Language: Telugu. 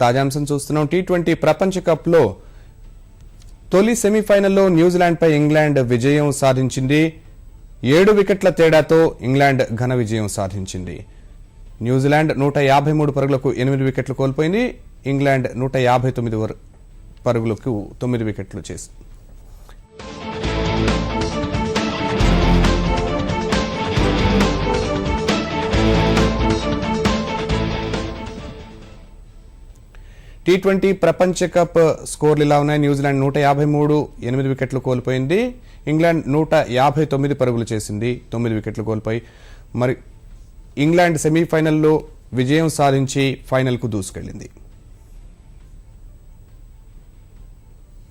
తాజాంశం చూస్తున్నాం. టీ ట్వంటీ ప్రపంచ కప్లో తొలి సెమీఫైనల్లో న్యూజిలాండ్పై ఇంగ్లాండ్ విజయం సాధించింది. ఏడు వికెట్ల తేడాతో ఇంగ్లాండ్ ఘన విజయం సాధించింది. న్యూజిలాండ్ నూట యాభై మూడు పరుగులకు ఎనిమిది వికెట్లు కోల్పోయింది. ఇంగ్లాండ్ నూట యాభై తొమ్మిది పరుగులకు తొమ్మిది వికెట్లు చేసింది టీ ట్వంటీ ప్రపంచ కప్ స్కోర్లు ఇలా ఉన్నాయి. న్యూజిలాండ్ నూట యాభై మూడు ఎనిమిది వికెట్లు కోల్పోయింది. ఇంగ్లాండ్ నూట యాభై తొమ్మిది పరుగులు చేసింది. తొమ్మిది వికెట్లు కోల్పోయి మరి ఇంగ్లాండ్ సెమీఫైనల్లో విజయం సాధించి ఫైనల్కు దూసుకెళ్ళింది.